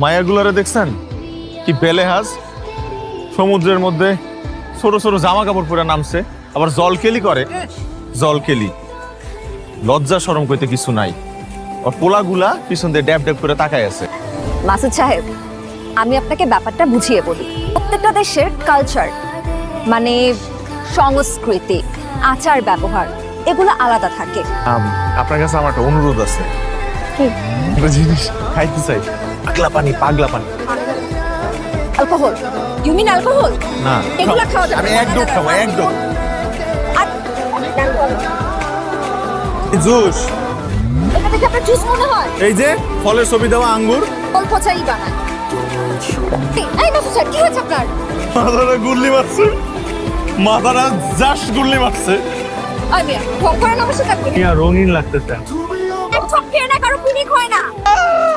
মায়াগুলারে দেখছেন? কি বেলেহাজ? সমুদ্রের মধ্যে ছোট ছোট জামা কাপড় পরে নামছে আবার জলকেলি করে। জলকেলি। লজ্জা সরম করতে কিছু নাই। আর পোলাগুলা পিছন দিয়ে ড্যাব ড্যাব করে তাকায় আছে। মাসুদ সাহেব আমি আপনাকে ব্যাপারটা বুঝিয়ে বলি। প্রত্যেকটা দেশের কালচার মানে সংস্কৃতি আচার ব্যবহার এগুলো আলাদা থাকে। আপনার কাছে আমার একটা অনুরোধ আছে। জিনিস খাইতে চাই। পাগলা পানি পাগলা পানি অ্যালকোহল? You mean alcohol? না। এগুলা খাওয়া যাবে আমি না, একদম না, না, খাব না, একদম জুস। এটা দেখে আপনার জুস মনে হয়? এই যে ফলের ছবি দেওয়া আঙ্গুর। অল্প চাই বানায়। এই, মাসুদ সাহেব কি হয়েছে আপনার? মাথাটা গুল্লি মারছে। মাথাটা জাস গুল্লি মারছে। আমি ঢং করেন আমার সাথে রঙিন লাগতেছে। চপ খেয়ে না কারও পিনিক হয় না।